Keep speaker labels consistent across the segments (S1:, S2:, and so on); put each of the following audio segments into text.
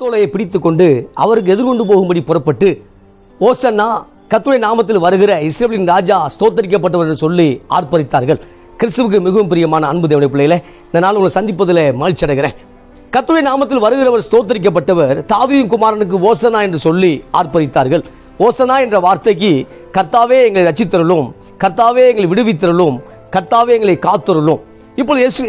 S1: தோலையை பிடித்து கொண்டு அவருக்கு எதிர்கொண்டு போகும்படி புறப்பட்டு ஓசன்னா கத்துடைய நாமத்தில் வருகிற இஸ்ரேலின் ராஜா ஸ்தோத்தரிக்கப்பட்டவர் என்று சொல்லி ஆர்ப்பரித்தார்கள். கிறிஸ்துவுக்கு மிகவும் பிரியமான அன்பு தேவடைய பிள்ளைகளை இந்த நாள் உங்களை சந்திப்பதில் மகிழ்ச்சி அடைகிறேன். கத்துடைய நாமத்தில் வருகிறவர் ஸ்தோத்தரிக்கப்பட்டவர் தாவியும் குமாரனுக்கு ஓசனா என்று சொல்லி ஆர்ப்பரித்தார்கள். ஓசனா என்ற வார்த்தைக்கு கர்த்தாவே எங்களை ரச்சித்தருளும் கர்த்தாவே எங்களை விடுவித்தருளும் கர்த்தாவே எங்களை காத்தருளும். இப்போது இயேசு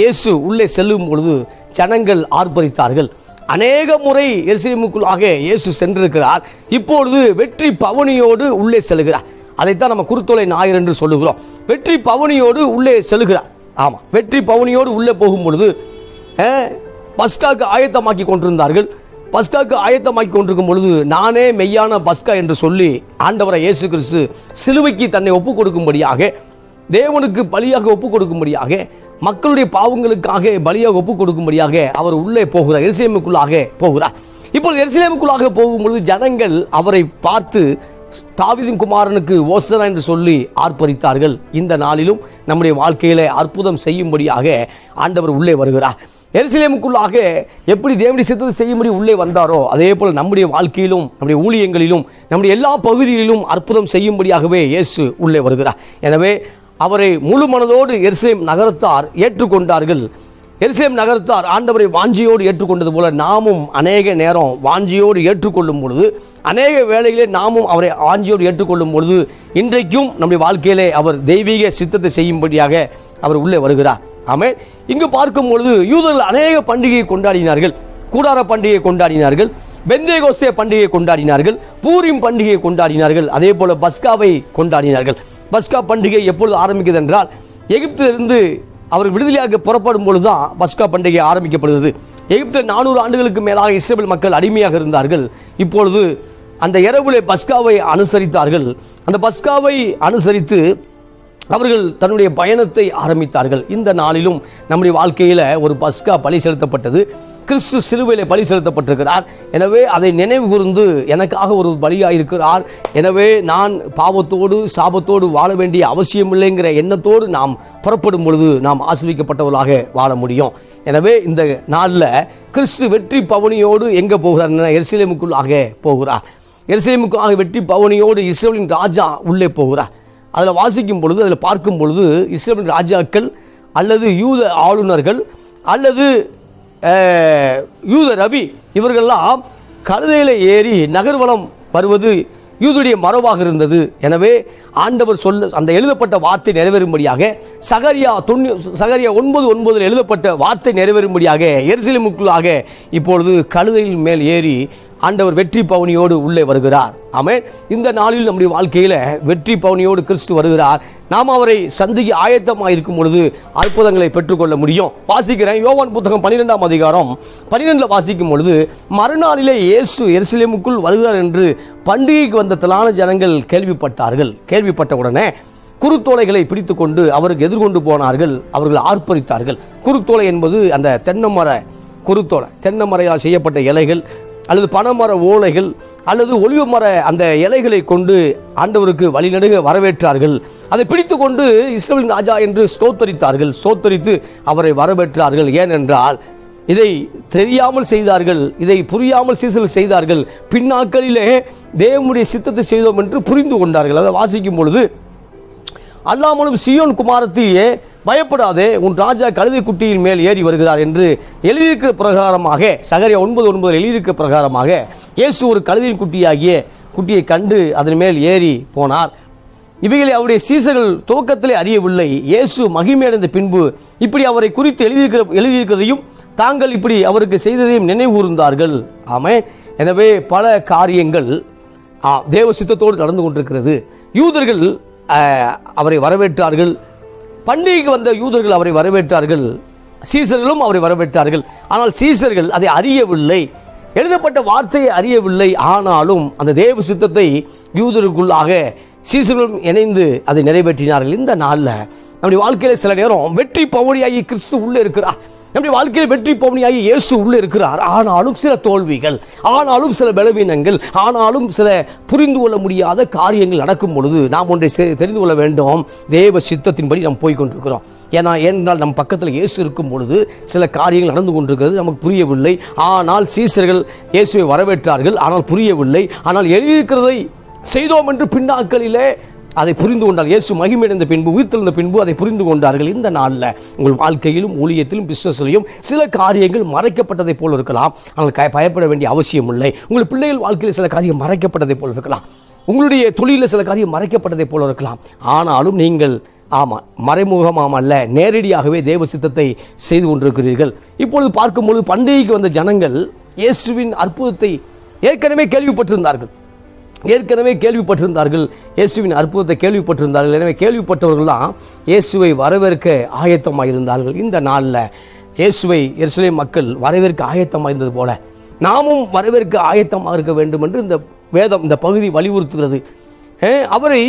S1: இயேசு உள்ளே செல்லும் பொழுது ஜனங்கள் ஆர்ப்பரித்தார்கள். அநேக முறை எரிசிலிமுக்குள்ளாக இயேசு சென்றிருக்கிறார். இப்பொழுது வெற்றி பவனியோடு உள்ளே செல்கிறார். அதைத்தான் நம்ம குருத்தோலை ஞாயிறு என்று சொல்லுகிறோம். வெற்றி பவனியோடு உள்ளே செல்கிறார். ஆமாம் வெற்றி பவனியோடு உள்ளே போகும் பொழுது அஹ், ஆயத்தமாக்கி கொண்டிருந்தார்கள். பஸ்காக்கு ஆயத்தமாக்கி கொண்டிருக்கும் பொழுது நானே மெய்யான பஸ்கா என்று சொல்லி ஆண்டவரை இயேசு கிறிஸ்து சிலுவைக்கு தன்னை ஒப்புக் கொடுக்கும்படியாக தேவனுக்கு பலியாக ஒப்புக் கொடுக்கும்படியாக மக்களுடைய பாவங்களுக்காக பலியாக ஒப்புக் கொடுக்கும்படியாக அவர் உள்ளே போகிறார். எரிசிலேமுக்குள்ளாக போகிறார். இப்பொழுது எரிசிலேமுக்குள்ளாக போகும்பொழுது ஜனங்கள் அவரை பார்த்து தாவீதின் குமாரனுக்கு ஓசனா என்று சொல்லி ஆர்ப்பரித்தார்கள். இந்த நாளிலும் நம்முடைய வாழ்க்கையில அற்புதம் செய்யும்படியாக ஆண்டவர் உள்ளே வருகிறார். எருசலேமுக்குள்ளாக எப்படி தேவனுடைய சித்தத்தை செய்யும்படி உள்ளே வந்தாரோ அதே போல் நம்முடைய வாழ்க்கையிலும் நம்முடைய ஊழியங்களிலும் நம்முடைய எல்லா பகுதிகளிலும் அற்புதம் செய்யும்படியாகவே இயேசு உள்ளே வருகிறார். எனவே அவரை முழு மனதோடு எருசலேம் நகரத்தார் ஏற்றுக்கொண்டார்கள். எருசலேம் நகரத்தார் ஆண்டவரை வாஞ்சியோடு ஏற்றுக்கொண்டது போல நாமும் அநேக நேரம் வாஞ்சியோடு ஏற்றுக்கொள்ளும் பொழுது அநேக வேளையிலே நாமும் அவரை வாஞ்சியோடு ஏற்றுக்கொள்ளும் பொழுது இன்றைக்கும் நம்முடைய வாழ்க்கையிலே அவர் தெய்வீக சித்தத்தை செய்யும்படியாக அவர் உள்ளே வருகிறார். ஆமே இங்கு பார்க்கும் பொழுது யூதர்கள் அநேக பண்டிகையை கொண்டாடினார்கள். கூடார பண்டிகையை கொண்டாடினார்கள். பெந்தேகோசே பண்டிகையை கொண்டாடினார்கள். பூரிம் பண்டிகையை கொண்டாடினார்கள். அதே போல பஸ்காவை கொண்டாடினார்கள். பஸ்கா பண்டிகை எப்பொழுது ஆரம்பிக்கிறது என்றால் எகிப்திலிருந்து அவர் விடுதலையாக புறப்படும் பொழுது தான் பஸ்கா பண்டிகை ஆரம்பிக்கப்படுகிறது. எகிப்தில் நானூறு ஆண்டுகளுக்கு மேலாக இஸ்ரேல் மக்கள் அடிமையாக இருந்தார்கள். இப்பொழுது அந்த இரவுலே பஸ்காவை அனுசரித்தார்கள். அந்த பஸ்காவை அனுசரித்து அவர்கள் தன்னுடைய பயணத்தை ஆரம்பித்தார்கள். இந்த நாளிலும் நம்முடைய வாழ்க்கையில் ஒரு பஸ்கா பலி செலுத்தப்பட்டது. கிறிஸ்து சிலுவையில் பலி செலுத்தப்பட்டிருக்கிறார். எனவே அதை நினைவு கூர்ந்து எனக்காக ஒரு பலியாயிருக்கிறார். எனவே நான் பாவத்தோடு சாபத்தோடு வாழ வேண்டிய அவசியம் இல்லைங்கிற எண்ணத்தோடு நாம் புறப்படும் பொழுது நாம் ஆசிரிக்கப்பட்டவர்களாக வாழ முடியும். எனவே இந்த நாளில் கிறிஸ்து வெற்றி பவனியோடு எங்கே போகிறார் எரிசிலேமுக்குள்ளாக போகிறார். எருசலேமுக்காக வெற்றி பவனியோடு இஸ்ரேலின் ராஜா உள்ளே போகிறார். அதில் வாசிக்கும் பொழுது அதில் பார்க்கும் பொழுது இஸ்ரேலின் ராஜாக்கள் அல்லது யூத ஆளுநர்கள் அல்லது யூத ரவி இவர்கள்லாம் கழுதையில் ஏறி நகர்வலம் வருவது யூதுடைய மரபாக இருந்தது. எனவே ஆண்டவர் சொல்ல அந்த எழுதப்பட்ட வார்த்தை நிறைவேறும்படியாக சகரியா தொண்ணூ சகரியா ஒன்பது ஒன்பதில் எழுதப்பட்ட வார்த்தை நிறைவேறும்படியாக எரிசிலிமுக்குள்ளாக இப்பொழுது கழுதையின் மேல் ஏறி ஆண்டவர் வெற்றி பவனியோடு உள்ளே வருகிறார். ஆமே இந்த நாளில் நம்முடைய வாழ்க்கையில் வெற்றி பவனியோடு கிறிஸ்து வருகிறார். நாம் அவரை சந்திக்க ஆயத்தமாக இருக்கும் பொழுது அற்புதங்களை பெற்றுக்கொள்ள முடியும். வாசிக்கிறேன். யோவான் புத்தகம் பன்னிரெண்டாம் அதிகாரம். பன்னிரெண்டில் வாசிக்கும் பொழுது மறுநாளிலே இயேசு எருசலேமுக்குள் வருகிறார் என்று பண்டிகைக்கு வந்த திலான ஜனங்கள் கேள்விப்பட்டார்கள். கேள்விப்பட்ட உடனே குருத்தோலைகளை பிடித்துக்கொண்டு அவருக்கு எதிர்கொண்டு போனார்கள். அவர்கள் ஆர்ப்பரித்தார்கள். குருத்தோலை என்பது அந்த தென்னமர குருத்தோலை தென்னை மரையால் செய்யப்பட்ட இலைகள். அல்லது பனைமர ஓலைகள் அல்லது ஒளிவ மர அந்த இலைகளை கொண்டு ஆண்டவருக்கு வழிநடுக வரவேற்றார்கள். அதை பிடித்து கொண்டு இஸ்ரேலின் ராஜா என்று ஸ்தோத்தரித்தார்கள். ஸ்தோத்தரித்து அவரை வரவேற்றார்கள். ஏனென்றால் இதை தெரியாமல் செய்தார்கள். இதை புரியாமல் சீசல் செய்தார்கள். பின்னாக்களிலே தேவனுடைய சித்தத்தை செய்தோம் என்று புரிந்து கொண்டார்கள். அதை வாசிக்கும் பொழுது அல்லாமலும் சியோன் குமாரத்தையே பயப்படாதே உன் ராஜா கழுதை குட்டியின் மேல் ஏறி வருகிறார் என்று எழுதியிருக்கிற பிரகாரமாக சகரிய ஒன்பது ஒன்பது எழுதியிருக்கிற பிரகாரமாக இயேசு ஒரு கழுதையின் குட்டியாகிய குட்டியை கண்டு அதன் மேல் ஏறி போனார். இவைகளை அவருடைய சீசர்கள் துவக்கத்திலே அறியவில்லை. இயேசு மகிமையடைந்த பின்பு இப்படி அவரை குறித்து எழுதியிருக்கிற எழுதியிருக்கிறதையும் தாங்கள் இப்படி அவருக்கு செய்ததையும் நினைவூர்ந்தார்கள் ஆமே எனவே பல காரியங்கள் தேவ சித்தத்தோடு நடந்து கொண்டிருக்கிறது. யூதர்கள் அவரை வரவேற்றார்கள். பண்டிகைக்கு வந்த யூதர்கள் அவரை வரவேற்றார்கள். சீசர்களும் அவரை வரவேற்றார்கள். ஆனால் சீசர்கள் அதை அறியவில்லை. எழுதப்பட்ட வார்த்தையை அறியவில்லை. ஆனாலும் அந்த தேவ சித்தத்தை யூதருக்குள்ளாக சீசர்களும் இணைந்து அதை நிறைவேற்றினார்கள். இந்த நாளில் நம்முடைய வாழ்க்கையில் சில நேரம் வெற்றி பவுனியாகி கிறிஸ்து உள்ளே இருக்கிறார். நம்முடைய வாழ்க்கையில் வெற்றி பவனியாகி இயேசு உள்ளே இருக்கிறார். ஆனாலும் சில தோல்விகள் ஆனாலும் சில பலவீனங்கள் ஆனாலும் சில புரிந்து கொள்ள முடியாத காரியங்கள் நடக்கும் பொழுது நாம் ஒன்றை தெரிந்து கொள்ள வேண்டும். தேவ சித்தத்தின்படி நாம் போய்கொண்டிருக்கிறோம் ஏன்னா ஏனென்றால் நம் பக்கத்தில் இயேசு இருக்கும் பொழுது சில காரியங்கள் நடந்து கொண்டிருக்கிறது நமக்கு புரியவில்லை. ஆனால் சீசர்கள் இயேசுவை வரவேற்றார்கள். ஆனால் புரியவில்லை. ஆனால் எழுதியிருக்கிறதை செய்தோம் என்று பின்னாக்களிலே அதை புரிந்து கொண்டால் இயேசு மகிமையடைந்த பின்பு உயிர்த்தெழுந்த பின்பு அதை புரிந்து கொண்டார்கள். இந்த நாளில் உங்கள் வாழ்க்கையிலும் ஊழியத்திலும் பிஸ்னஸ்லையும் சில காரியங்கள் மறைக்கப்பட்டதை போல இருக்கலாம். ஆனால் க- பயப்பட வேண்டிய அவசியம் இல்லை. உங்கள் பிள்ளைகள் வாழ்க்கையில் சில காரியம் மறைக்கப்பட்டதை போல் இருக்கலாம். உங்களுடைய தொழிலில் சில காரியம் மறைக்கப்பட்டதை போல இருக்கலாம். ஆனாலும் நீங்கள் ஆமாம் மறைமுகமாம் அல்ல நேரடியாகவே தேவ சித்தத்தை செய்து கொண்டிருக்கிறீர்கள். இப்பொழுது பார்க்கும்பொழுது பண்டிகைக்கு வந்த ஜனங்கள் இயேசுவின் அற்புதத்தை ஏற்கனவே கேள்விப்பட்டிருந்தார்கள். ஏற்கனவே கேள்விப்பட்டிருந்தார்கள். இயேசுவின் அற்புதத்தை கேள்விப்பட்டிருந்தார்கள். எனவே கேள்விப்பட்டவர்கள் தான் இயேசுவை வரவேற்க ஆயத்தமாக இருந்தார்கள் இந்த நாளில் இயேசுவை எருசலேம் மக்கள் வரவேற்க ஆயத்தமாக இருந்தது போல நாமும் வரவேற்க ஆயத்தமாக இருக்க வேண்டும் என்று இந்த வேதம் இந்த பகுதி வலியுறுத்துகிறது. அவரை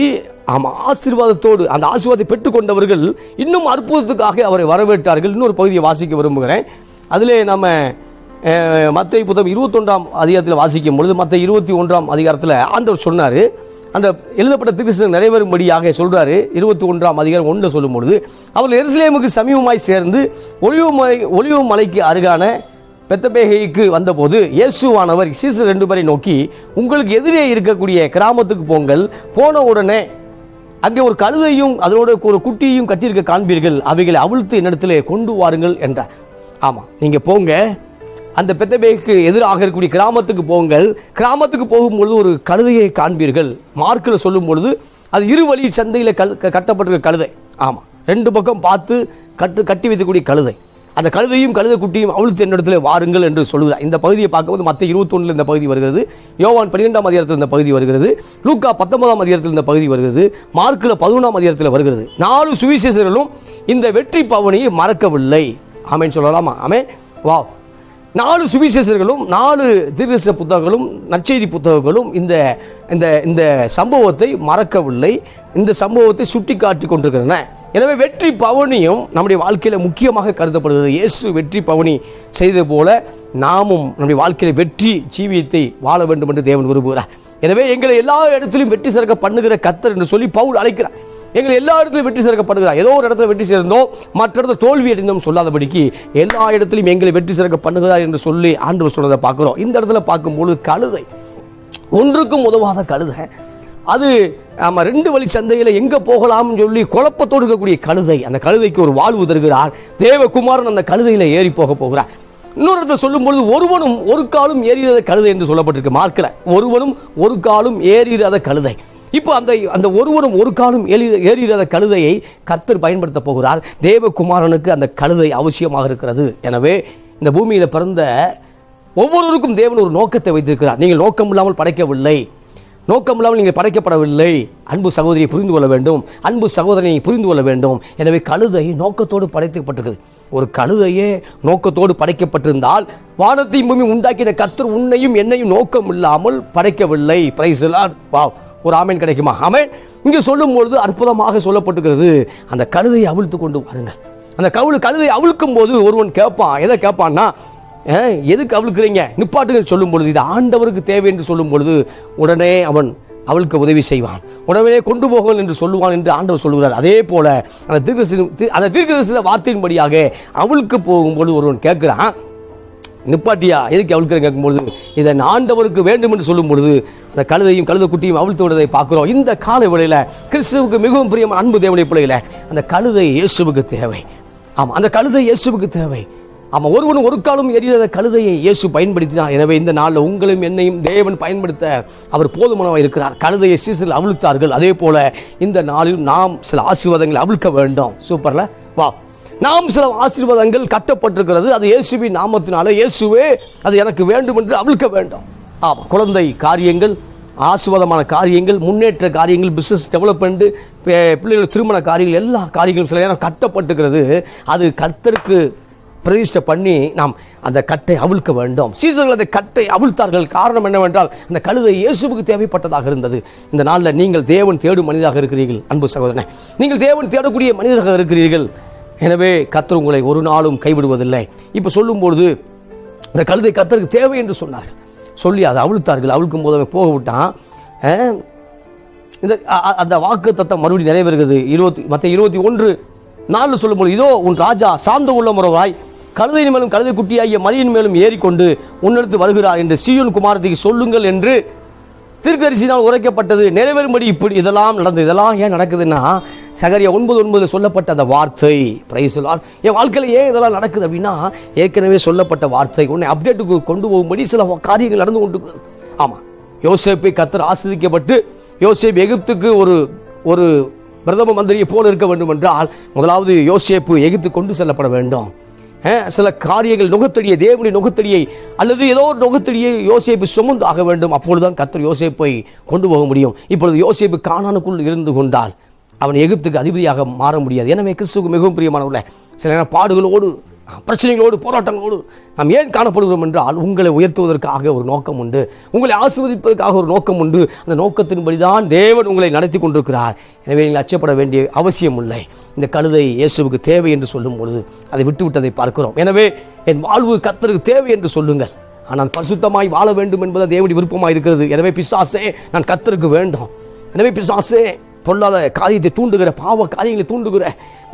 S1: ஆமாம் ஆசீர்வாதத்தோடு அந்த ஆசீர்வாதத்தை பெற்றுக்கொண்டவர்கள் இன்னும் அற்புதத்துக்காக அவரை வரவேற்றார்கள். இன்னொரு பகுதியை வாசிக்க விரும்புகிறேன். அதிலே நம்ம மத்திய புத்தகம் இருபத்தொன்றாம் அதிகாரத்தில் வாசிக்கும் பொழுது மற்ற இருபத்தி ஒன்றாம் அதிகாரத்தில் ஆண்டவர் சொன்னார். அந்த எழுதப்பட்ட திருப்பிசனம் நிறைவேறும்படியாக சொல்கிறாரு இருபத்தி ஒன்றாம் அதிகாரம் ஒன்றில் சொல்லும் பொழுது அவர் எருசலேமுக்கு சமீபமாய் சேர்ந்து ஒளிவு மலை ஒளிவு மலைக்கு அருகான பெத்தபேகைக்கு வந்தபோது இயேசுவானவர் சீசர் ரெண்டு பேரை நோக்கி உங்களுக்கு எதிரே இருக்கக்கூடிய கிராமத்துக்கு போங்கள். போன உடனே அங்கே ஒரு கழுதையும் அதனோட ஒரு குட்டியையும் கட்டியிருக்க காண்பீர்கள். அவைகளை அவிழ்த்து என்னிடத்தில் கொண்டு வாருங்கள் என்றார். ஆமாம் நீங்கள் போங்க. அந்த பெத்தபேக்கு எதிராக இருக்கக்கூடிய கிராமத்துக்கு போங்கள். கிராமத்துக்கு போகும்பொழுது ஒரு கழுதையை காண்பீர்கள். மார்க்கில் சொல்லும் பொழுது அது இரு வழி சந்தையில் கல் க- கட்டப்பட்டிருக்க கழுதை. ஆமாம் ரெண்டு பக்கம் பார்த்து கட்டு கட்டி வைக்கக்கூடிய கழுதை. அந்த கழுதையும் கழுதை குட்டியும் அவளுக்கு என்னிடத்தில் வாருங்கள் என்று சொல்லுகிறார். இந்த பகுதியை பார்க்கும்போது மற்ற இருபத்தொன்னில் இந்த பகுதி வருகிறது. யோவான் பன்னிரெண்டாம் அதிகாரத்தில் இந்த பகுதி வருகிறது. லூக்கா பத்தொன்பதாம் அதிகாரத்தில் இந்த பகுதி வருகிறது. மார்க்கில் பதினொன்றாம் அதிகாரத்தில் வருகிறது. நாலு சுவிசேஷர்களும் இந்த வெற்றி பவனியை மறக்கவில்லை. ஆமேன்னு சொல்லலாமா? ஆமே வா நாலு சுவிசேஷர்களும் நாலு தீர்க்கதரிசன புத்தகங்களும் நற்செய்தி புத்தகங்களும் இந்த இந்த இந்த சம்பவத்தை மறக்கவில்லை. இந்த சம்பவத்தை சுட்டி காட்டி கொண்டிருக்கின்றன. எனவே வெற்றி பவனியும் நம்முடைய வாழ்க்கையில் முக்கியமாக கருதப்படுகிறது. இயேசு வெற்றி பவனி செய்தது போல நாமும் நம்முடைய வாழ்க்கையில் வெற்றி ஜீவியத்தை வாழ வேண்டும் என்று தேவன் விரும்புகிறார். எனவே எங்களை எல்லா இடத்திலும் வெற்றி சிறக்க பண்ணுகிற கத்தர் என்று சொல்லி பவுல் அழைக்கிறார். எங்களை எல்லா இடத்துலையும் வெற்றி சேர்க்கப்படுகிறார் ஏதோ ஒரு இடத்துல வெற்றி சேர்ந்தோம் மற்ற இடத்துல தோல்வி அடைந்தோம் சொல்லாதபடிக்கு எல்லா இடத்துலையும் எங்களை வெற்றி சேர்க்க பண்ணுகிறார் என்று சொல்லி ஆண்டவர் சொன்னதை பார்க்குறோம். இந்த இடத்துல பார்க்கும்பொழுது கழுதை. ஒன்றுக்கும் உதவாத கழுதை. அது நம்ம ரெண்டு வழி சந்தையில் எங்கே போகலாம்னு சொல்லி குழப்பத்தோடு இருக்கக்கூடிய கழுதை. அந்த கழுதைக்கு ஒரு வாழ்வு தருகிறார். தேவகுமாரன் அந்த கழுதையில் ஏறி போக போகிறார். இன்னொரு இடத்துல சொல்லும்பொழுது ஒருவனும் ஒரு காலும் ஏறியத கழுதை என்று சொல்லப்பட்டிருக்கு. மார்க்கில். ஒருவனும் ஒரு காலும் ஏறியத கழுதை. இப்போ அந்த அந்த ஒருவரும் ஒரு காலம் ஏறி ஏறியத கழுதையை கர்த்தர் பயன்படுத்த போகிறார். தேவகுமாரனுக்கு அந்த கழுதை அவசியமாக இருக்கிறது. எனவே இந்த பூமியில் பிறந்த ஒவ்வொருவருக்கும் தேவன் ஒரு நோக்கத்தை வைத்திருக்கிறார். நீங்கள் நோக்கம் இல்லாமல் படைக்கவில்லை. நோக்கம் இல்லாமல் நீங்கள் படைக்கப்படவில்லை. அன்பு சகோதரியை புரிந்து கொள்ள வேண்டும். அன்பு சகோதரனை புரிந்து கொள்ள வேண்டும். எனவே கழுதை நோக்கத்தோடு படைக்கப்பட்டிருக்குது ஒரு கழுதையே நோக்கத்தோடு படைக்கப்பட்டிருந்தால் வானத்தையும் பூமி உண்டாக்கின கத்தர் உன்னையும் என்னையும் நோக்கம் இல்லாமல் படைக்கவில்லை. பிரைஸ் வாவ் ஒரு ஆமேன் கிடைக்குமா? ஆமேன். இங்கே சொல்லும்பொழுது அற்புதமாக சொல்லப்பட்டுக்கிறது அந்த கழுதையை அவிழ்த்து கொண்டு வாருங்கள். அந்த கவுள் கழுதை அவிழ்க்கும் போது ஒருவன் கேட்பான் எதை கேட்பான்னா எதுக்கு அவிழ்க்கிறீங்க? நிப்பாட்டுங்க சொல்லும் பொழுது இது ஆண்டவருக்கு தேவை என்று சொல்லும் பொழுது உடனே அவன் அவளுக்கு உதவி செய்வான். உடனே கொண்டு போகும் என்று சொல்லுவான் என்று ஆண்டவர் சொல்லுகிறார். அதே போல அந்த தீர்க்க அந்த தீர்க்கதரிசன வார்த்தையின்படியாக அவளுக்கு போகும்போது ஒருவன் கேட்கிறான் நிப்பாட்டியா? எதுக்கு அவிழ்க்கிற கேட்கும்பொழுது இதை ஆண்டவருக்கு வேண்டும் என்று சொல்லும் பொழுது அந்த கழுதையும் கழுத குட்டியும் அவிழ்த்து விடுவதை பார்க்குறோம். இந்த கால வேளையில கிறிஸ்துவுக்கு மிகவும் பிரியமான அன்பு தேவனை பிள்ளைகள அந்த கழுதை இயேசுவுக்கு தேவை. ஆமாம் அந்த கழுதை இயேசுவுக்கு தேவை. ஆமாம் ஒருவன் ஒரு காலம் எரியாத கழுதையை இயேசு பயன்படுத்தினார். எனவே இந்த நாளில் உங்களும் என்னையும் தேவன் பயன்படுத்த அவர் போதுமானவாக இருக்கிறார். கழுதையை சீசில் அவிழ்த்தார்கள். அதே போல இந்த நாளில் நாம் சில ஆசீர்வாதங்களை அவிழ்க்க வேண்டும். சூப்பரில்? வா நாம் சில ஆசீர்வாதங்கள் கட்டப்பட்டிருக்கிறது. அது இயேசுவி நாமத்தினால. இயேசுவே அது எனக்கு வேண்டும் என்று அவிழ்க்க வேண்டும். ஆமாம் குழந்தை காரியங்கள் ஆசீர்வாதமான காரியங்கள் முன்னேற்ற காரியங்கள் பிஸ்னஸ் டெவலப்மெண்ட் பிள்ளைகள் திருமண காரியங்கள் எல்லா காரியங்களும் சில நேரம் கட்டப்பட்டிருக்கிறது. அது கர்த்தருக்கு பிரதிஷ்டை பண்ணி நாம் அந்த கட்டை அவிழ்க்க வேண்டும். சீசர்கள் அந்த கட்டை அவிழ்த்தார்கள். காரணம் என்னவென்றால் அந்த கழுதை இயேசுவுக்கு தேவைப்பட்டதாக இருந்தது. இந்த நாளில் நீங்கள் தேவன் தேடும் மனிதராக இருக்கிறீர்கள் அன்பு சகோதரனே. நீங்கள் தேவன் தேடக்கூடிய மனிதராக இருக்கிறீர்கள். எனவே கத்தர் உங்களை ஒரு நாளும் கைவிடுவதில்லை. இப்போ சொல்லும்பொழுது இந்த கழுதை கத்தருக்கு தேவை என்று சொன்னார்கள் சொல்லி அதை அவிழ்த்தார்கள். அவிழ்க்கும் போது அவன் போக விட்டான். இந்த அந்த வாக்கு தத்தம் மறுபடியும் நிறைவேறுகிறது. இருபத்தி மற்ற இருபத்தி ஒன்று நாலு சொல்லும்போது இதோ உன் ராஜா சார்ந்த உள்ள முறவாய் கழுதையின் மேலும் கழுதை குட்டியாகிய மலையின் மேலும் ஏறிக்கொண்டு உன்னெடுத்து வருகிறார் என்று சீயோன் குமாரத்துக்கு சொல்லுங்கள் என்று தீர்க்கதரிசினால் உரைக்கப்பட்டது நிறைவேறும்படி இப்படி இதெல்லாம் நடந்தது இதெல்லாம் ஏன் நடக்குதுன்னா சகரிய ஒன்பது ஒன்பது சொல்லப்பட்ட அந்த வார்த்தை பிரைஸ் என் வாழ்க்கையில் ஏன் இதெல்லாம் நடக்குது அப்படின்னா ஏற்கனவே சொல்லப்பட்ட வார்த்தை உன்னை அப்டேட்டுக்கு கொண்டு போகும்படி சில காரியங்கள் நடந்து கொண்டு ஆமாம் யோசேப்பை கத்தர் ஆசிரிக்கப்பட்டு யோசேப் எகிப்துக்கு ஒரு ஒரு பிரதம மந்திரியை போல இருக்க வேண்டும் என்றால் முதலாவது யோசேப்பு எகிப்து கொண்டு செல்லப்பட வேண்டும். சில காரியங்கள் நுகத்தடியை தேவனுடைய நுகத்தடியை அல்லது ஏதோ ஒரு நுகத்தடியை யோசேப்பு சுமந்து ஆக வேண்டும். அப்பொழுதுதான் கத்தர் யோசேப்பை கொண்டு போக முடியும். இப்பொழுது யோசேப்பு காணானுக்குள் இருந்து கொண்டால் அவன் எகிப்துக்கு அதிபதியாக மாற முடியாது. எனவே கிறிஸ்துக்கு மிகவும் பிரியமானவர்கள சில நேரம் பாடுகளோடு பிரச்சனைகளோடு போராட்டங்களோடு நாம் ஏன் காணப்படுகிறோம் என்றால் உங்களை உயர்த்துவதற்காக ஒரு நோக்கம் உண்டு. உங்களை ஆசிர்வதிப்பதற்காக ஒரு நோக்கம் உண்டு. அந்த நோக்கத்தின்படிதான் தேவன் உங்களை நடத்தி கொண்டிருக்கிறார். எனவே நீங்கள் அச்சப்பட வேண்டிய அவசியம் இல்லை. இந்த கழுதை இயேசுவுக்கு தேவை என்று சொல்லும் பொழுது அதை விட்டுவிட்டதை பார்க்கிறோம். எனவே என் வாழ்வு கத்தருக்கு தேவை என்று சொல்லுங்கள். ஆனால் பரிசுத்தமாய் வாழ வேண்டும் என்பது தேவனுடைய விருப்பமாக இருக்கிறது எனவே பிசாசே நான் கத்தருக்கு வேண்டும். எனவே பிசாசே பொல்லாத காரியத்தை தூண்டுகிற பாவ காரியங்களை தூண்டுகிற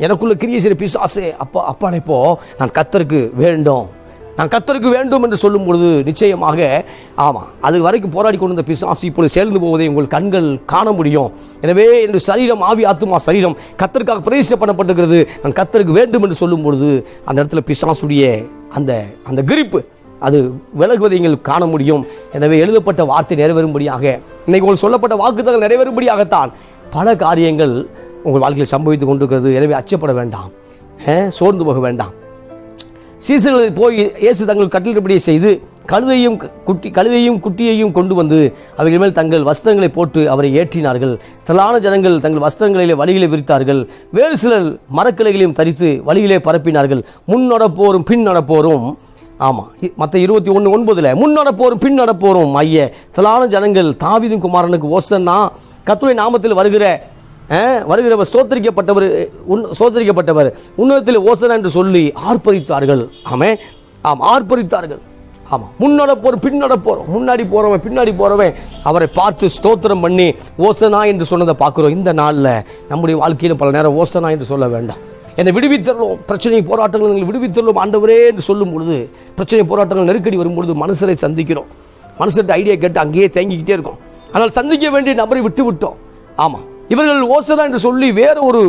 S1: எனக்குள்ள கிரியை செய்கிற பிசாசே. அப்பா அப்பாலே போ நான் கத்தருக்கு வேண்டும். நான் கத்தருக்கு வேண்டும் என்று சொல்லும் பொழுது நிச்சயமாக ஆமாம் அது வரைக்கும் போராடி கொண்டிருந்த பிசாசு இப்பொழுது சேர்ந்து போவதை உங்கள் கண்கள் காண முடியும். எனவே என்று சரீரம் ஆவி ஆத்துமா சரீரம் கத்தருக்காக பிரதேசப்படப்பட்டிருக்கிறது நான் கத்தருக்கு வேண்டும் என்று சொல்லும் பொழுது அந்த இடத்துல பிசாசுடைய அந்த அந்த கிரிப்பு அது விலகுவதை நீங்கள் காண முடியும். எனவே எழுதப்பட்ட வார்த்தை நிறைவேறும்படியாக இன்னைக்கு உங்களுக்கு சொல்லப்பட்ட வாக்குத்தங்கள் நிறைவேறும்படியாகத்தான் பல காரியங்கள் உங்கள் வாழ்க்கையில் சம்பவித்துக் கொண்டிருக்கிறது. எனவே அச்சப்பட வேண்டாம். சோர்ந்து போக வேண்டாம். சீசர்கள் போய் இயேசு தங்கள் கட்டளைப்படியை செய்து கழுதையும் குட்டி கழுதையும் குட்டியையும் கொண்டு வந்து அவர்கள் மேல் தங்கள் வஸ்திரங்களை போட்டு அவரை ஏற்றினார்கள். திரளான ஜனங்கள் தங்கள் வஸ்திரங்களிலே வழிகளை விரித்தார்கள். வேறு சிலர் மரக்கிளைகளையும் தரித்து வழியிலே பரப்பினார்கள். முன் நடப்போரும் பின் நடப்போரும் ஆமாம் மற்ற இருபத்தி ஒன்று ஒன்பதில் முன் நடப்போரும் பின் நடப்போரும் ஐய திரளான ஜனங்கள் தாவிதும் குமாரனுக்கு ஓசன்னா கத்துரை நாமத்தில் வருகிற வருகிறவர் சோத்தரிக்கப்பட்டவர் உன் சோத்தரிக்கப்பட்டவர் உன்னதத்தில் ஓசனா என்று சொல்லி ஆர்ப்பரித்தார்கள். ஆமே ஆம் ஆர்ப்பரித்தார்கள். ஆமாம் முன்னடப்போற பின்னட போகிறோம் முன்னாடி போகிறவன் பின்னாடி போகிறவன் அவரை பார்த்து ஸ்தோத்திரம் பண்ணி ஓசனா என்று சொன்னதை பார்க்குறோம். இந்த நாளில் நம்முடைய வாழ்க்கையில் பல நேரம் ஓசனா என்று சொல்ல வேண்டாம். என்னை விடுவித்தரலும். பிரச்சனை போராட்டங்கள் எங்களை விடுவித்தரலும். ஆண்டவரே என்று சொல்லும் பொழுது பிரச்சனை போராட்டங்கள் நெருக்கடி வரும்பொழுது மனுஷரை சந்திக்கிறோம். மனுஷர்கிட்ட ஐடியா கேட்டு அங்கேயே தேங்கிக்கிட்டே இருக்கோம். ஆனால் சந்திக்க வேண்டிய நபரை விட்டு விட்டோம் ஆமாம் இவர்கள் ஓசனா என்று சொல்லி வேற ஒரு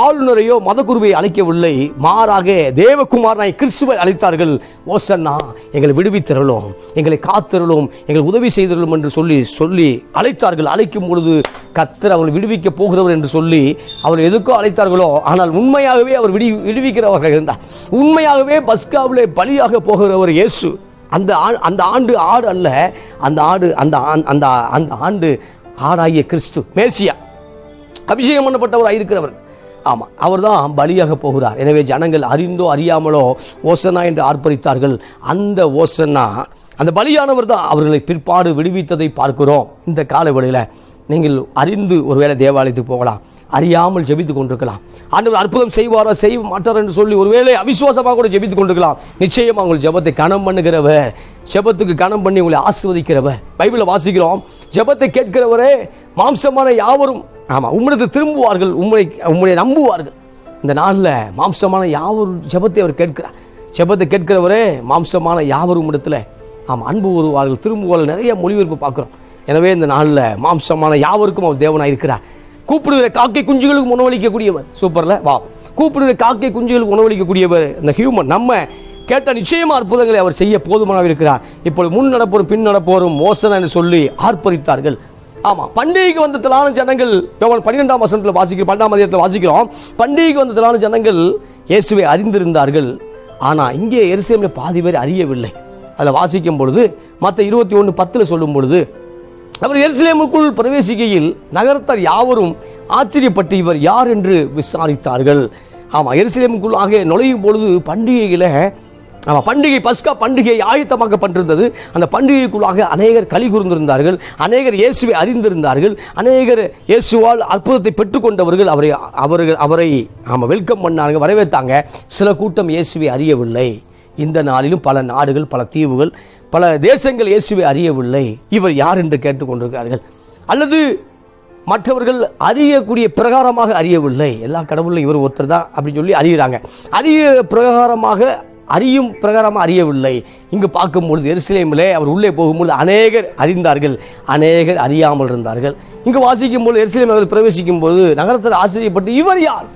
S1: ஆளுநரையோ மதகுருவை அழைக்கவில்லை. மாறாக தேவகுமாரனாய் கிறிஸ்துவை அழைத்தார்கள். ஓசன்னா எங்களை விடுவித்தரலும் எங்களை காத்திரலும் எங்களை உதவி செய்தரலும் என்று சொல்லி சொல்லி அழைத்தார்கள். அழைக்கும் பொழுது கத்தர் அவர்கள் விடுவிக்க போகிறவர் என்று சொல்லி அவர் எதுக்கோ அழைத்தார்களோ ஆனால் உண்மையாகவே அவர் விடு விடுவிக்கிறவர்கள் இருந்தார். உண்மையாகவே பஸ்காவிலே பலியாக போகிறவர் இயேசு. அந்த அந்த ஆண்டு ஆடு அல்ல அந்த ஆடு அந்த ஆண்- அந்த அந்த ஆண்டு ஆடாகிய கிறிஸ்து மேசியா. அபிஷேகம் பண்ணப்பட்டவராக இருக்கிறவர் ஆமாம் அவர்தான் பலியாக போகிறார். எனவே ஜனங்கள் அறிந்தோ அறியாமலோ ஓசனா என்று ஆர்ப்பரித்தார்கள். அந்த ஓசனா அந்த பலியானவர் தான் அவர்களை பிற்பாடு விடுவித்ததை பார்க்கிறோம். இந்த காலவெளியில் நீங்கள் அறிந்து ஒருவேளை தேவாலயத்துக்கு போகலாம். அறியாமல் ஜெபித்து கொண்டிருக்கலாம். ஆண்டவர் அற்புதம் செய்வாரா செய்ய மாட்டார் என்று சொல்லி ஒருவேளை அவிசுவாசமாக கூட ஜெபித்து கொண்டிருக்கலாம். நிச்சயமாக உங்கள் ஜெபத்தை கணம் பண்ணுகிறவர் ஜெபத்துக்கு கணம் பண்ணி உங்களை ஆசிர்வதிக்கிறவர். பைபிளை வாசிக்கிறோம் ஜெபத்தை கேட்கிறவரே மாம்சமான யாவரும் ஆமாம் உம்மனது திரும்புவார்கள் உம்மை உம்முடைய நம்புவார்கள். இந்த நாளில் மாம்சமான யாவரும் ஜெபத்தை அவர் கேட்கிறார். ஜெபத்தை கேட்கிறவரே மாம்சமான யாவரும் இடத்துல ஆமாம் அன்பு வருவார்கள் திரும்புவார்கள் நிறைய மொழிபெயர்ப்பு பார்க்குறோம். எனவே இந்த நாளில் மாம்சமான யாவருக்கும் அவர் தேவனாக இருக்கிறார் கூப்பிடுகிற காக்கை குஞ்சுகளுக்கு உணவளிக்கக்கூடியவர். சூப்பர்ல? வா. கூப்பிடுகிற காக்கை குஞ்சுகளுக்கு உணவளிக்கக்கூடியவர் இந்த ஹியூமன் நம்ம கேட்ட நிச்சயமா அற்புதங்களை அவர் செய்ய போதுமானவர் இருக்கிறார். இப்பொழுது முன் நடப்போரும் பின் நடப்போரும் மோசன என்று சொல்லி ஆர்ப்பரித்தார்கள். ஆமா பண்டிகைக்கு வந்த திலான ஜனங்கள் பன்னிரெண்டாம் வசனத்தில் வாசிக்கிறோம் பன்னெண்டாம் அதிகாரத்தில் வாசிக்கிறோம். பண்டிகைக்கு வந்த திலான ஜனங்கள் இயேசுவை அறிந்திருந்தார்கள். ஆனா இங்கே எருசலேமில் பாதி பேர் அறியவில்லை. அதில் வாசிக்கும் பொழுது மற்ற இருபத்தி ஒன்று பத்தில் சொல்லும் பொழுது அவர் எருசலேமுக்குள் பிரவேசிக்கையில் நகரத்தார் யாவரும் ஆச்சரியப்பட்டு இவர் யார் என்று விசாரித்தார்கள். ஆமாம் எருசலேமுக்குள்ளாக நுழையும் பொழுது பண்டிகையில் ஆமாம் பண்டிகை பஸ்கா பண்டிகை ஆயத்தமாக்கப்பட்டிருந்தது. அந்த பண்டிகைக்குள்ளாக அநேகர் கலி கூர்ந்திருந்தார்கள் அநேகர் இயேசுவை அறிந்திருந்தார்கள் அநேகர் இயேசுவால் அற்புதத்தை பெற்றுக்கொண்டவர்கள் அவரை அவர்கள் அவரை ஆமாம் வெல்கம் பண்ணாங்க வரவேற்றாங்க. சில கூட்டம் இயேசுவை அறியவில்லை. இந்த நாளிலும் பல நாடுகள் பல தீவுகள் பல தேசங்கள் இயேசுவை அறியவில்லை. இவர் யார் என்று கேட்டுக்கொண்டிருக்கிறார்கள். அல்லது மற்றவர்கள் அறியக்கூடிய பிரகாரமாக அறியவில்லை. எல்லா கடவுளும் இவர் ஒருத்தர் தான் அப்படின்னு சொல்லி அறிகிறாங்க. அறிய பிரகாரமாக அறியும் பிரகாரமாக அறியவில்லை. இங்கு பார்க்கும்பொழுது எருசலேமிலே அவர் உள்ளே போகும்பொழுது அநேகர் அறிந்தார்கள். அநேகர் அறியாமல் இருந்தார்கள். இங்கு வாசிக்கும் பொழுது எருசலேம் அவர் பிரவேசிக்கும் போது நகரத்தில் ஆச்சரியப்பட்டு இவர் யார்?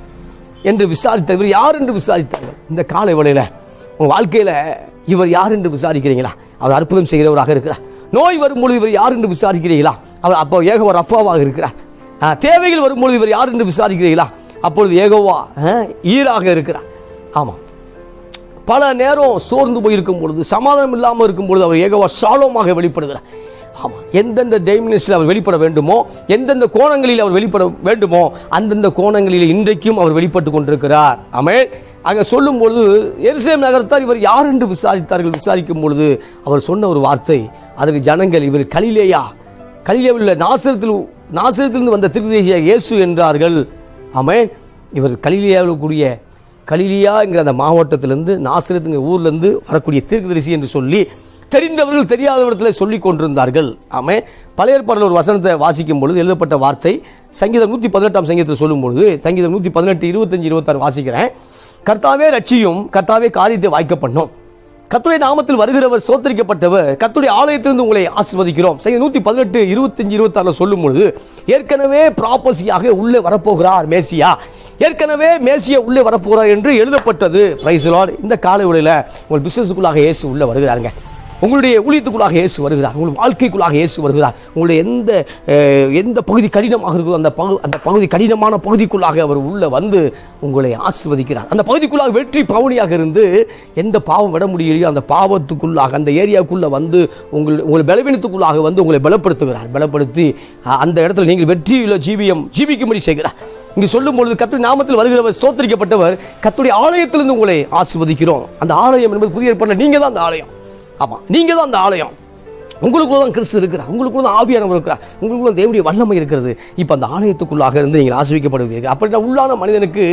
S1: என்று விசாரித்தவர் யார் என்று விசாரித்தார்கள். இந்த காலை வேளையில் உங்கள் வாழ்க்கையில் இவர் யார் என்று விசாரிக்கிறீங்களா? அவர் அற்புதம் செய்கிறவராக இருக்கிறார். நோய் வரும்பொழுது இவர் யார் என்று விசாரிக்கிறீர்களா அவர் அப்போ ஏகோவா ரஃபாவாக இருக்கிறார். தேவைகள் வரும்பொழுது இவர் யார் என்று விசாரிக்கிறீர்களா அப்பொழுது ஏகோவா ஈராக இருக்கிறார். ஆமாம் பல நேரம் சோர்ந்து போயிருக்கும் பொழுது சமாதானம் இல்லாமல் இருக்கும் பொழுது அவர் ஏகவா சாலோமாக வெளிப்படுகிறார். ஆமாம் எந்தெந்த டைமென்ஷனில் அவர் வெளிப்பட வேண்டுமோ எந்தெந்த கோணங்களில் அவர் வெளிப்பட வேண்டுமோ அந்தந்த கோணங்களில் இன்றைக்கும் அவர் வெளிப்பட்டு கொண்டிருக்கிறார். ஆமே அங்கே சொல்லும் பொழுது எருசலேம் நகரத்தார் இவர் யார் என்று விசாரித்தார்கள். விசாரிக்கும் பொழுது அவர் சொன்ன ஒரு வார்த்தை அதற்கு ஜனங்கள் இவர் கலிலேயா கலிலேவில் நாசிரத்தில் நாசிரத்திலிருந்து வந்த திருதேசிய இயேசு என்றார்கள். ஆமே இவர் கலிலேயாவில் கூடிய கலிலியாங்கிற அந்த மாவட்டத்திலிருந்து நாசிரத்துங்கிற ஊர்லேருந்து வரக்கூடிய தீர்க்கதரிசி என்று சொல்லி தெரிந்தவர்கள் தெரியாதவரிடத்தில் சொல்லி கொண்டிருந்தார்கள். ஆமே பழைய ஏற்பாடில் ஒரு வசனத்தை வாசிக்கும் பொழுது எழுதப்பட்ட வார்த்தை சங்கீதம் நூற்றி பதினெட்டாம் சங்கீதத்தில் சொல்லும் பொழுது சங்கீதம் நூற்றி பதினெட்டு இருபத்தஞ்சு இருபத்தாறு வாசிக்கிறேன். கர்த்தாவே ரட்சியும் கர்த்தாவே காரியத்தை வாய்க்க பண்ணும் கத்துடைய நாமத்தில் வருகிறவர் சோத்தரிக்கப்பட்டவர் கத்துடைய ஆலயத்திலிருந்து உங்களை ஆசிர்வதிக்கிறோம். சரி நூற்றி பதினெட்டு இருபத்தஞ்சு இருபத்தாறில் சொல்லும் பொழுது ஏற்கனவே ப்ராப்பசியாக உள்ளே வரப்போகிறார் மேசியா. ஏற்கனவே மேசியா உள்ளே வரப்போகிறார் என்று எழுதப்பட்டது. பிரைஸ் இந்த காலை உடையில் உங்கள் பிசினஸுக்குள்ளாக இயேசு உள்ளே வருகிறாருங்க. உங்களுடைய ஊழியத்துக்குள்ளாக இயேசு வருகிறார். உங்கள் வாழ்க்கைக்குள்ளாக இயேசு வருகிறார். உங்களுடைய எந்த எந்த பகுதி கடினமாக இருக்கிறதோ அந்த பகு அந்த பகுதி கடினமான பகுதிக்குள்ளாக அவர் உள்ளே வந்து உங்களை ஆசிர்வதிக்கிறார். அந்த பகுதிக்குள்ளாக வெற்றி பவுனியாக இருந்து எந்த பாவம் விட முடியலையோ அந்த பாவத்துக்குள்ளாக அந்த ஏரியாவுக்குள்ளே வந்து உங்கள் உங்கள் பலவீனத்துக்குள்ளாக வந்து உங்களை பலப்படுத்துகிறார். பலப்படுத்தி அந்த இடத்துல நீங்கள் வெற்றியுள்ள ஜீவியம் ஜீவிக்கும்படி செய்கிறார். இங்கே சொல்லும் பொழுது கத்துடைய நாமத்தில் வருகிறவர் ஸ்தோத்தரிக்கப்பட்டவர் கத்துடைய ஆலயத்திலிருந்து உங்களை ஆசிர்வதிக்கிறோம். அந்த ஆலயம் என்பது புதிய ஏற்பாட்டில் நீங்கள் தான் அந்த ஆலயம். ஆமாம் நீங்கள் தான் அந்த ஆலயம். உங்களுக்குள்ள தான் கிறிஸ்து இருக்கிறார் உங்களுக்குள்ள தான் ஆவியானவர் இருக்கிறார் உங்களுக்குள்ள தேவனுடைய வல்லமை இருக்கிறது. இப்போ அந்த ஆலயத்துக்குள்ளாக இருந்து நீங்கள் ஆசிரிக்கப்படுவீர்கள் அப்படின்னா உள்ளான மனிதனுக்கு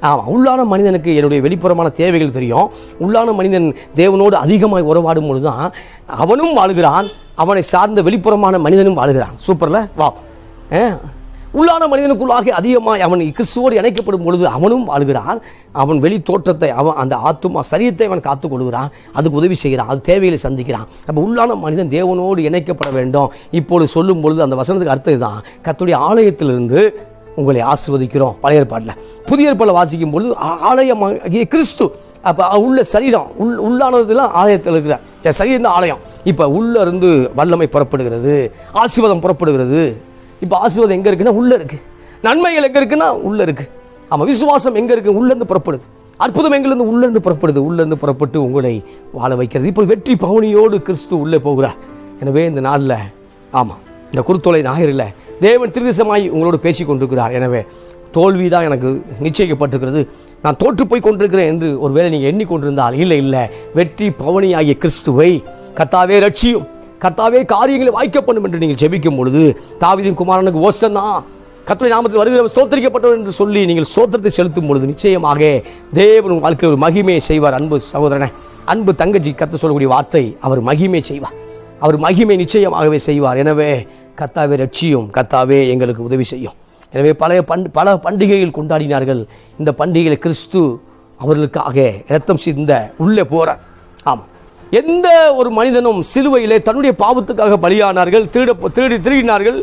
S1: ஆமாம் உள்ளான மனிதனுக்கு என்னுடைய வெளிப்புறமான தேவைகள் தெரியும். உள்ளான மனிதன் தேவனோடு அதிகமாக உறவாடும் பொழுது தான் அவனும் வாழுகிறான் அவனை சார்ந்த வெளிப்புறமான மனிதனும் வாழுகிறான். சூப்பரில்? வா. ஆ? உள்ளான மனிதனுக்குள்ளாக அதிகமாக அவன் கிறிஸ்துவோடு இணைக்கப்படும் பொழுது அவனும் வாழ்கிறான். அவன் வெளி தோற்றத்தை அவன் அந்த ஆத்துமா சரீரத்தை அவன் காத்துக் கொள்கிறான். அதுக்கு உதவி செய்கிறான். அது தேவைகளை சந்திக்கிறான். அப்போ உள்ளான மனிதன் தேவனோடு இணைக்கப்பட வேண்டும். இப்பொழுது சொல்லும் பொழுது அந்த வசனத்துக்கு அர்த்தம் இதுதான். கத்துடைய ஆலயத்திலிருந்து உங்களை ஆசிர்வதிக்கிறோம். பழைய ஏற்பாட்டில். புதிய ஏற்பாடில் வாசிக்கும் பொழுது ஆலயமாகிய கிறிஸ்து அப்போ உள்ள சரீரம் உள் உள்ளானதுலாம் ஆலயத்தில் இருக்கிற என் சரீரம் தான் ஆலயம். இப்போ உள்ளே இருந்து வல்லமை புறப்படுகிறது. ஆசீர்வாதம் புறப்படுகிறது. இப்போ ஆசீர்வாதம் எங்கே இருக்குன்னா உள்ளே இருக்குது நன்மைகள் எங்கே இருக்குன்னா உள்ளே இருக்குது ஆமாம் விசுவாசம் எங்கே இருக்குது உள்ளேருந்து புறப்படுது. அற்புதம் எங்கிலிருந்து உள்ளேருந்து புறப்படுது? உள்ளேருந்து புறப்பட்டு உங்களை வாழ வைக்கிறது. இப்போ வெற்றி பவுனியோடு கிறிஸ்து உள்ளே போகிறார். எனவே இந்த நாளில் ஆமாம் இந்த குருத்தொலை ஞாயிறில் தேவன் திருதிசமாய் உங்களோடு பேசி கொண்டிருக்கிறார். எனவே தோல்வி தான் எனக்கு நிச்சயிக்கப்பட்டிருக்கிறது. நான் தோற்று போய் கொண்டிருக்கிறேன் என்று ஒருவேளை நீங்கள் எண்ணிக்கொண்டிருந்தால் இல்லை இல்லை வெற்றி பவனியாகிய கிறிஸ்துவை கத்தாவே ரட்சியும். கர்த்தாவே காரியங்களை வாய்க்க பண்ணும் என்று நீங்கள் ஜெபிக்கும் பொழுது தாவிதின் குமாரனுக்கு ஓசன்னா கத்துடைய நாமத்தில் வருகிற ஸ்தோத்தரிக்கப்பட்டவர் என்று சொல்லி நீங்கள் சோத்திரத்தை செலுத்தும் பொழுது நிச்சயமாக தேவன் உங்கள் வாழ்க்கை ஒரு மகிமையை செய்வார். அன்பு சகோதரனை அன்பு தங்கச்சி கத்த சொல்லக்கூடிய வார்த்தை அவர் மகிமை செய்வார். அவர் மகிமை நிச்சயமாகவே செய்வார். எனவே கர்த்தாவே ரட்சியும் கர்த்தாவே எங்களுக்கு உதவி செய்யும். எனவே பழைய பண்டு பல பண்டிகைகள் கொண்டாடினார்கள். இந்த பண்டிகையில் கிறிஸ்து அவர்களுக்காக இரத்தம் சிந்த உள்ளே போகிறார் ஆமாம். எந்த ஒரு மனிதனும் சிலுவையிலே தன்னுடைய பாவத்துக்காக பலியானார்கள் திருட திருடி திருடினார்கள்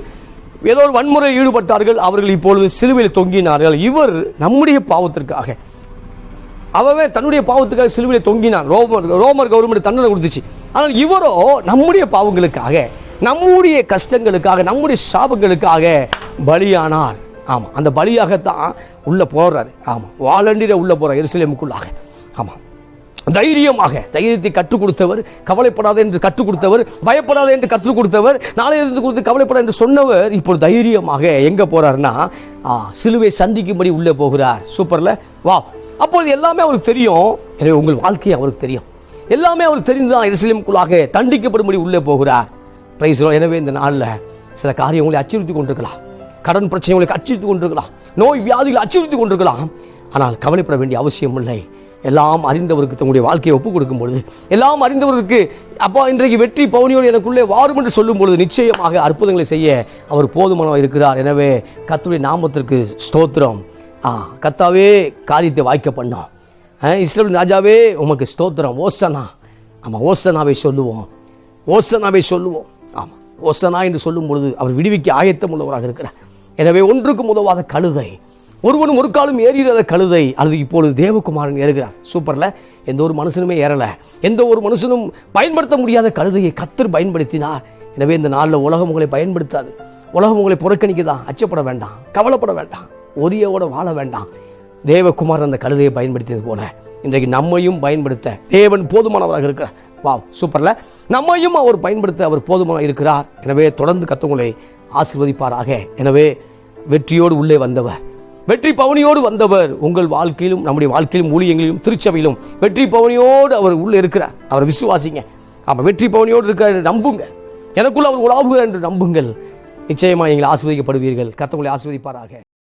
S1: ஏதோ ஒரு வன்முறையில் ஈடுபட்டார்கள் அவர்கள் இப்பொழுது சிலுவையில் தொங்கினார்கள். இவர் நம்முடைய பாவத்திற்காக. அவவே தன்னுடைய பாவத்துக்காக சிலுவையில் தொங்கினான். ரோமர் ரோமர் கவர்மெண்ட் தண்டனை கொடுத்துச்சு. ஆனால் இவரோ நம்முடைய பாவங்களுக்காக நம்முடைய கஷ்டங்களுக்காக நம்முடைய சாபங்களுக்காக பலியானார். ஆமாம் அந்த பலியாகத்தான் உள்ளே போறாரு. ஆமாம் வாலண்டியில் உள்ளே போகிறார் எருசலேமுக்குள்ளாக. ஆமாம் தைரியமாக தைரியத்தை கற்றுக் கொடுத்தவர் கவலைப்படாத என்று கற்றுக் கொடுத்தவர் பயப்படாத என்று கற்றுக் கொடுத்தவர் நாளை இருந்து கொடுத்து கவலைப்படாத என்று சொன்னவர் இப்போ தைரியமாக எங்க போறாருன்னா சிலுவை சந்திக்கும்படி உள்ளே போகிறார். சூப்பர்ல? வா. அப்போது எல்லாமே அவருக்கு தெரியும். எனவே உங்கள் வாழ்க்கை அவருக்கு தெரியும். எல்லாமே அவர் தெரிந்துதான் எருசலேமுக்குள்ளாக தண்டிக்கப்படும்படி உள்ளே போகிறார். பிரைஸ் எனவே இந்த நாளில் சில காரியங்களை அச்சுறுத்தி கொண்டிருக்கலாம். கடன் பிரச்சனைகளுக்கு அச்சுறுத்தி கொண்டிருக்கலாம். நோய் வியாதிகளை அச்சுறுத்தி கொண்டிருக்கலாம். ஆனால் கவலைப்பட வேண்டிய அவசியம் இல்லை எல்லாம் அறிந்தவருக்கு தங்களுடைய வாழ்க்கையை ஒப்புக் கொடுக்கும் பொழுது எல்லாம் அறிந்தவருக்கு அப்பா இன்றைக்கு வெற்றி பவுனியோடு எனக்குள்ளே வாரும் என்று சொல்லும் பொழுது நிச்சயமாக அற்புதங்களை செய்ய அவர் போதுமானவர் இருக்கிறார். எனவே கத்துடைய நாமத்திற்கு ஸ்தோத்திரம். ஆ கத்தாவே காரியத்தை வாய்க்க பண்ணோம். இஸ்ரேல் ராஜாவே உமக்கு ஸ்தோத்திரம். ஓசனா. ஆமாம் ஓசனாவை சொல்லுவோம். ஓசனாவை சொல்லுவோம். ஆமாம் ஓசனா என்று சொல்லும் பொழுது அவர் விடுவிக்க ஆயத்தம் உள்ளவராக இருக்கிறார். எனவே ஒன்றுக்கும் உதவாத கழுதை. ஒருவனும் ஒரு காலம் ஏறிடாத கழுதை. அல்லது இப்பொழுது தேவகுமாரன் ஏறுகிறான். சூப்பரில். எந்த ஒரு மனுஷனுமே ஏறலை. எந்த ஒரு மனுஷனும் பயன்படுத்த முடியாத கழுதையை கத்தர் பயன்படுத்தினார். எனவே இந்த நாளில் உலகம் உங்களை பயன்படுத்தாது. உலகம் உங்களை புறக்கணிக்குதான் அச்சப்பட வேண்டாம். கவலைப்பட வேண்டாம். ஒரியோட வாழ வேண்டாம். தேவகுமார் அந்த கழுதையை பயன்படுத்தியது போல. இன்றைக்கு நம்மையும் பயன்படுத்த. தேவன் போதுமானவராக இருக்கிறார். வாவ் சூப்பரில். நம்மையும் அவர் பயன்படுத்த அவர் போதுமான இருக்கிறார். எனவே தொடர்ந்து கத்தவங்களை ஆசிர்வதிப்பாராக. எனவே வெற்றியோடு உள்ளே வந்தவர். வெற்றி பவனியோடு வந்தவர் உங்கள் வாழ்க்கையிலும் நம்முடைய வாழ்க்கையிலும் ஊழியங்களிலும் திருச்சபையிலும் வெற்றி பவனியோடு அவர் உள்ளே இருக்கிறார். அவர் விசுவாசிங்க. ஆமாம் வெற்றி பவனியோடு இருக்கிறார் நம்புங்க. எனக்குள்ள அவர் உலாவுகிறார் என்று நம்புங்கள். நிச்சயமாக நீங்கள் ஆஸ்வதிக்கப்படுவீர்கள் கத்தவங்களை ஆஸ்வதிப்பாராக